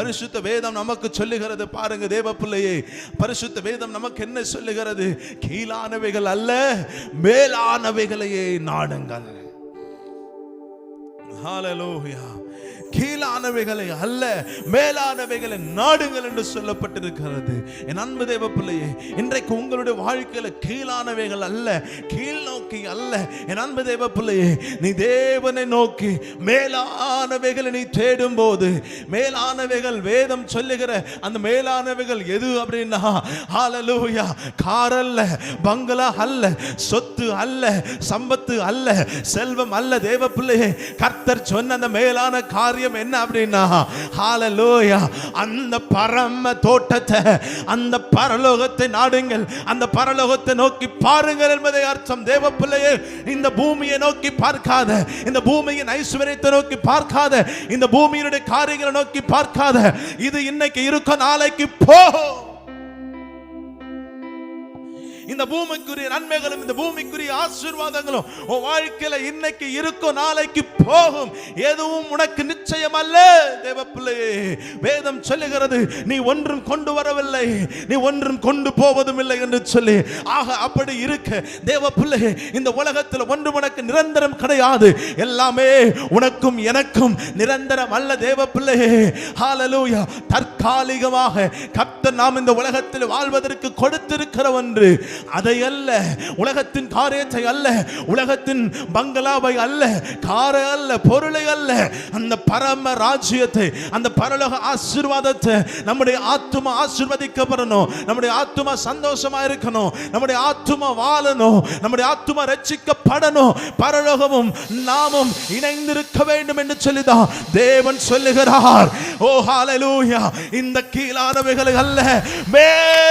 பரிசுத்த வேதம் நமக்கு சொல்லுகிறது பாருங்க தேவ பிள்ளையே பரிசுத்த வேதம் நமக்கு என்ன சொல்லுகிறது? கீழானவைகள் அல்ல மேலானவைகளையே நாடுங்கள். ஹalleluya. கீழானவைகளை அல்ல மேலானவைகளை நாடுங்கள் என்று சொல்லப்பட்டிருக்கிறது. என் அன்பு தேவ பிள்ளையே இன்றைக்கு உங்களுடைய வாழ்க்கையில கீழானவைகள் அல்ல கீழ் நோக்கி அல்ல. என் அன்பு தேவ பிள்ளையே நீ தேவனை நோக்கி மேலானவைகளை நீ தேடும் போது மேலானவைகள் வேதம் சொல்லுகிற அந்த மேலானவைகள் எது அப்படின்னா ஹalleluya கார் அல்ல பங்களா அல்ல சொத்து அல்ல சம்பத்து அல்ல செல்வம் அல்ல தேவ பிள்ளையே கர்த்தர் சொன்ன அந்த மேலான காரியம் என்ன அப்படின்னா அந்த பரம தோட்டத்தை அந்த பரலோகத்தை நாடுங்கள். அந்த பரலோகத்தை நோக்கி பாருங்கள் என்பதை அர்த்தம். தேவ பிள்ளையே இந்த பூமியை நோக்கி பார்க்காத இந்த பூமியின் ஐஸ்வர்யத்தை நோக்கி பார்க்காத இந்த பூமியினுடைய காரியங்களை நோக்கி பார்க்காத இது இன்னைக்கு இருக்கும் நாளைக்கு போ! இந்த பூமிக்குரிய நன்மைகளும் இந்த பூமிக்குரிய ஆசீர்வாதங்களும் உன் வாழ்க்கையில இன்னைக்கு இருக்கும் நாளைக்கு போகும். எதுவும் உனக்கு நிச்சயம் அல்ல. தேவ பிள்ளையே வேதம் சொல்லுகிறது நீ ஒன்றும் கொண்டு வரவில்லை. நீ ஒன்றும் கொண்டு போவதும் இல்லை என்று சொல்லி. ஆக அப்படி இருக்க. தேவ பிள்ளையே இந்த உலகத்தில் ஒன்று உனக்கு நிரந்தரம் கிடையாது. எல்லாமே உனக்கும் எனக்கும் நிரந்தரம் அல்ல தேவ பிள்ளையே ஹalleluya தற்காலிகமாக கர்த்தர் நாம் இந்த உலகத்தில் வாழ்வதற்கு கொடுத்திருக்கிற ஒன்று அதை அல்ல உலகத்தின் காரியத்தை அல்ல உலகத்தின் பங்களாவை அல்ல காரை அல்ல பொருளை அல்ல அந்த பரம ராஜ்யத்தை அந்த பரலோக ஆசீர்வாதத்தை நம்முடைய ஆத்துமா ஆசீர்வதிக்கப்படணும் நம்முடைய ஆத்துமா சந்தோஷமா இருக்கணும் நம்முடைய ஆத்துமா வாழணும் நம்முடைய ஆத்துமா ரட்சிக்கப்படணும். பரலோகமும் நாமும் இணைந்திருக்க வேண்டும் என்று சொல்லிதான் தேவன் சொல்லுகிறார். ஓ ஹalleluya. இந்த கீழானவைகள் அல்ல. மேலானவைகளை